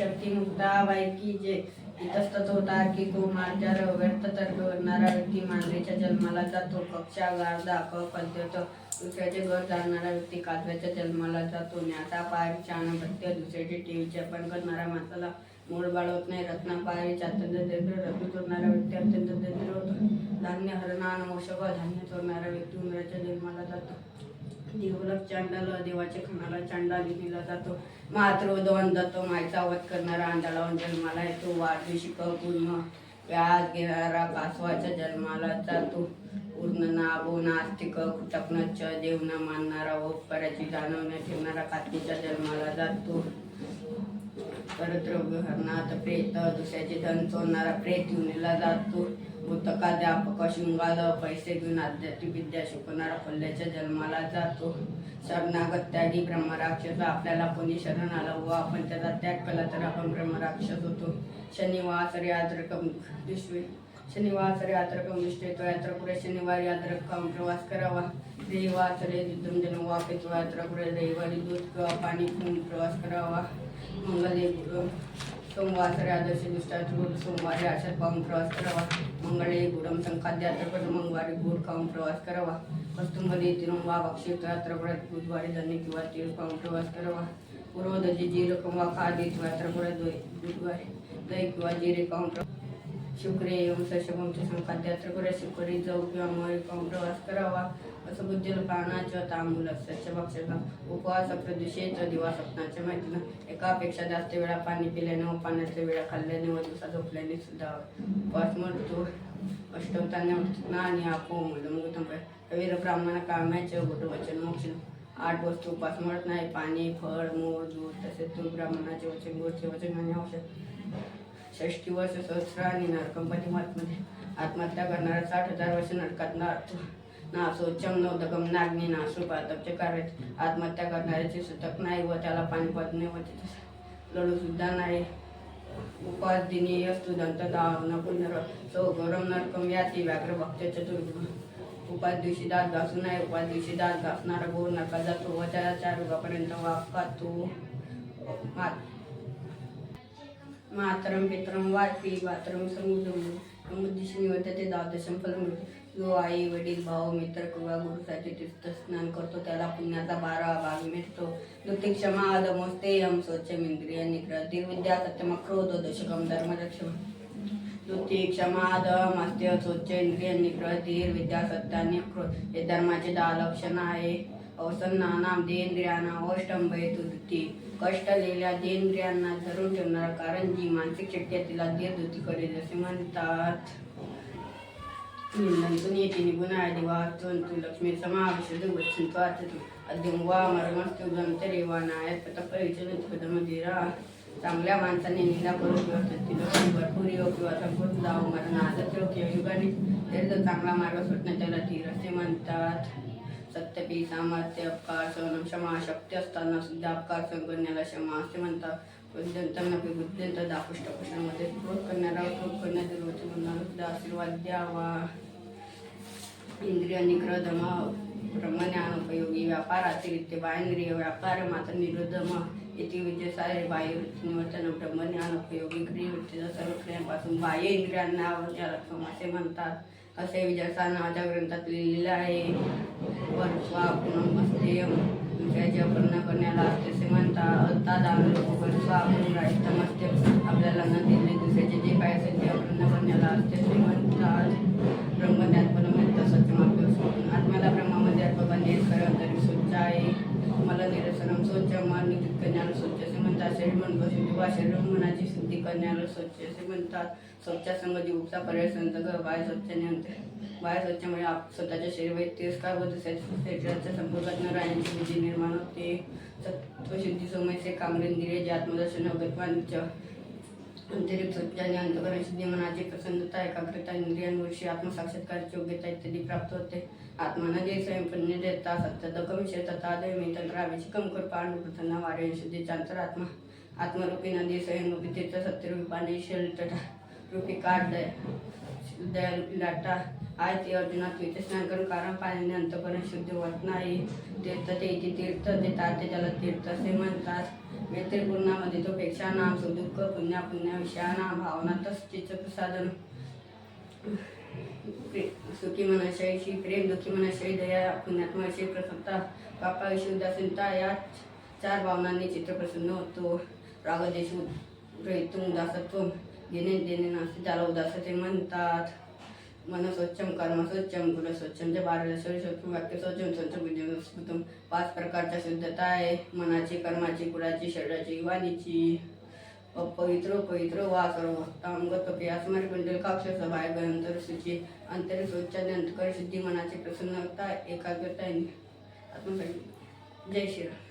शक्ती मुक्ताबाई की जे इतस्तत होता की तो माझ्या व्यक्त तर करणारा व्यक्ती मांजरीच्या जन्माला जातो कक्षा गारदा कपद्यत दुसऱ्याचे घर जाणणारा व्यक्ती काजव्याच्या जन्माला जातो. ज्ञाता पायरी चाण दुसऱ्याचे टीव्हीचे पण करणारा माणसाला मूळ बाळवत नाही. रत्ना पायरी चातंद दरिद्र रत्न चोरणारा व्यक्ती अत्यंत दरिद्र होतो. धान्य हरणा मोशक धान्य चोरणारा व्यक्ती उंदराच्या जन्माला जातो. देवलक चांडाला देवाच्या खणाला चांडा लिहिला जातो. मातृदवन जातो मायचा वध करणारा अंधाला जन्माला येतो. वाढदिवशी पूर्ण व्याज घेणारा कासवाच्या जन्माला जातो. पूर्ण नाबो नास्तिक कुटकन च देवना मानणारा व पराची जाणवण्या ठेवणारा कात्रीच्या जन्माला जातो. परत हरणात प्रेत दुसऱ्याचे धन चोरणारा प्रेत युनीला जातो. भूतकाध्यापक शृंगाल पैसे घेऊन आध्यात्मिक विद्या शिकवणारा फल्ल्याच्या जन्माला जातो. शरणागत त्यागी ब्रह्मराक्षस आपल्याला कोणी शरण आला व आपण त्याचा त्याग केला तर आपण ब्रह्मराक्षस होतो. शनिवास आद्रकम दुष्वे शनिवास यात्रकम दुष्टे तो यात्रा पुढे शनिवारी आद्रकम प्रवास करावा. रविवार रे दुधम जन वापेच यात्रा पुढे रविवारी दूध किंवा पाणी पिऊन प्रवास करावा. मंगल सोमवास सोमवार रे आदर्श सोमवारी आशात पाहून प्रवास करावा. मंगळे गुडम संखाद्य यात्रा मंगळवारी गुड खाऊन प्रवास करावा. वस्तूमध्ये तिरुंबा वा बक्षित बुधवारी धन्य किंवा तीळ पाहून प्रवास करावा. पूर्वदजी जिरे किंवा खादीत बुधवारी दही किंवा जिरे पाहून प्रवास शुक्रे एवं सशवंश संपात करे शुक्री जाऊ किंवा मय खाऊन प्रवास करावा असं बुद्धील पानाचं तांबूल सच्च भक्षका उपवास प्रदूषित दिवा स्वप्नाच्या माहितीनं एकापेक्षा जास्त वेळा पाणी पिल्याने व पाण्याच्या वेळा खाल्ल्याने व दिवसा झोपल्याने सुद्धा उपवास म्हणतो अष्टवताने ना आणि आपो वीर ब्राह्मण कामाचे गोट वचन मोक्ष आठ वस्तू उपास म्हणत नाही. पाणी फळ मोर दूध तसेच तुम ब्राह्मणाचे वचन गोडचे वचन आणि औषध. षष्टी वर्ष सहस्र आणि नरकंपती मध्ये म्हणजे म्हणजे आत्महत्या करणारा साठ हजार वर्ष नरकात नारतो ना सोचम नवदगम नागनी नासुपातपचे कार्य. आत्महत्या करणाऱ्याचे सुतक नाही व त्याला पाणी नाही व तिथे लढू सुद्धा नाही. उपास दिनी असतो दंत दावना पुनर सो गौरम नरकम याती व्याघ्र भक्त चतुर्गुण उपास दिवशी दात घासू नये उपास दिवशी दात घासणारा गोर नका जातो व त्याला चार युगापर्यंत वाकातो मात मातरम पितरम वाटी वातरम समुद्रम समुद्दिशी निवर्तते द्वादशम फलम जो आई वडील भाऊ मित्र किंवा गुरुसाठी तीर्थ स्नान करतो त्याला पुण्याचा बारा भाग मिळतो. दुःखी क्षमा आदमोस्तेयम स्वच्छ इंद्रिय निग्रह निर्विद्या सत्यम क्रोध दशकम धर्मरक्षम द्वितीय क्षमा निग्रह धीर धर्माचे दहा लक्षण आहे देंद्रियांना कष्ट लिहिल्या देंद्रियांना धरून ठेवणारा कारण जी मानसिक शक्ती तिला देह धुती असे जसे म्हणतात. निंदन येते निघून आधी वाचून तू लक्ष्मी समाविष्ट वचन तू. अध्यम वा वा चांगल्या माणसाने निंदा करून किंवा सत्य भरपूर योग किंवा संपूर्ण जाऊ मरण आदर्श किंवा युगाने त्यांचा चांगला मार्ग सुटणे त्याला धीर असे म्हणतात. सत्यपी सामर्थ्य अपकार सहन क्षमा शक्ती असताना सुद्धा अपकार सहन करण्याला क्षमा असे म्हणतात. बुद्ध्यंतांना बुद्ध्यंत दापुष्ट प्रश्नामध्ये क्रोध करणारा क्रोध करण्याचे रोज म्हणणारा सुद्धा आशीर्वाद द्यावा. इंद्रिय निग्रह दमा ब्रह्मज्ञान उपयोगी व्यापार अतिरिक्त बाहेंद्रिय व्यापार मात्र निरुद्धमा येथे विजय सारे बाह्य वृत्ती निवर्तन ब्रह्मज्ञान उपयोगी क्रियवृत्तीचा सर्व क्रियांपासून बाह्य इंद्रियांना आवडण्याला असे म्हणतात. असे विजयसा नावाच्या ग्रंथात लिहिलेलं आहे. वर्षा पुनमस्ते दुसऱ्याचे अपर्ण करण्याला असते असे म्हणतात. अत्ता दान वर्षा आपण राष्ट्रमस्ते आपल्याला असे म्हणतो शरीर मन मनाची शुद्धी करण्याला स्वच्छ असे म्हणतात. स्वच्छ संग जीवचा पर्याय संत बाय स्वच्छने अंतर बाय स्वच्छमुळे म्हणजे आप स्वतःच्या शरीर तिरस्कार व दुसऱ्या शरीराच्या संपर्कात न राहण्याची बुद्धी निर्माण होते. सत्वशुद्धी समस्या कामरेंद्रिय जे आत्मदर्शन अगत्वांच्या आंतरिक स्वच्छ आणि अंतकरण शुद्धी मनाची प्रसन्नता एकाग्रता इंद्रियांविषयी आत्मसाक्षात्कारची योग्यता इत्यादी प्राप्त होते. आत्मानंदी जे देता सत्य कमी तथा दैमी तंत्राविषयी कमकर पांडू वारे शुद्धीचा अंतरात्मा आत्मरूपी नदी स्वयंरूपी तीर्थ सत्यरूपी पाणी शेल रूपी काठ दया दयारूपी लाटा आहे ते अर्जुना तीर्थ स्नान करून कारण पाण्याने अंतकरण शुद्ध होत नाही. तीर्थ ते इथे तीर्थ ते ताते त्याला तीर्थ असे म्हणतात. मैत्रीपूर्णामध्ये तो पेक्षा नाम सुदुःख पुण्या पुण्या विषयाना भावना तसचिच प्रसादन प्रे- सुखी मनशयशी प्रेम दुखी मनशयी दया पुण्यात्माशी प्रसन्नता पापाविषयी उदासीनता या चार भावनांनी चित्र प्रसन्न होतो. रागदेश रहितून उदासत्व घेणे देणे नसते त्याला उदासते म्हणतात. मन स्वच्छम कर्म स्वच्छम गुण स्वच्छम जे बारा शरीर स्वच्छ वाक्य स्वच्छम स्वच्छ बुद्धी पाच प्रकारच्या शुद्धता आहे. मनाची कर्माची कुळाची शरीराची वाणीची अपवित्र पवित्र वा सर्व भक्तांग तपे अस्मारी कुंडल काक्ष सभाय गंतर शुची अंतर स्वच्छ अंतकर शुद्धी मनाची प्रसन्नता एकाग्रता आत्मसाठी जय श्रीराम